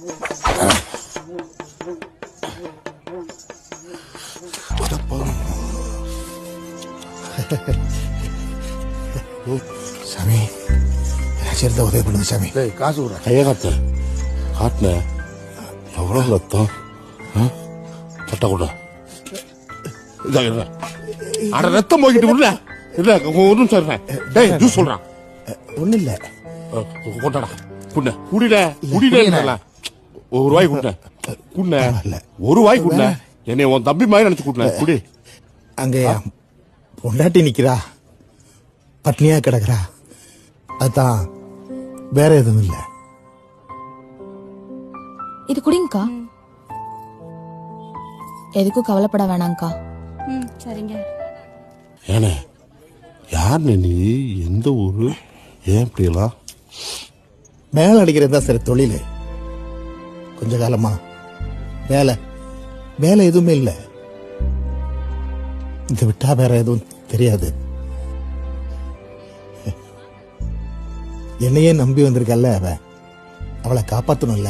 சாமி சேர்ந்த உதவி பண்ணுங்க சாமி. டேய் காசு விடுற கையை காட்டு. காட்டின. எவ்வளோ ரத்தம்? சட்டை கூட. அட ரத்தம் போய்கிட்டு விடுற இல்ல நிமிஷம் இருடா. டேய் ஜூஸ் சொல்றான். ஒன்றும் இல்லை கொண்டாடா. குண்ண குடிட. குடிட ஒரு வாய் குண்ண குண்ண. ஒரு வாய் குண்ண என்னை உன் தம்பி மாதிரி நினைச்சு குண்ண குடி. அங்கே பொண்டாட்டி நிக்கிறா. பட்னியா கிடக்குறா. அதான் வேற எதுவும் இல்லை. இது குடிங்கக்கா. எதுக்கும் கவலைப்பட வேணாங்க்கா ம் சரிங்க. ஏனே யார் நீ? எந்த ஊரு? ஏன் இப்படியெல்லாம்? மேல அடிக்கிறது தான் சரி தொழில். கொஞ்ச காலமா? வேலை. வேலை எதுவுமே இல்லை. இதை விட்டா வேற எதுவும் தெரியாது. என்னையே நம்பி வந்திருக்கல்ல அவ? அவளை காப்பாத்தணும்ல.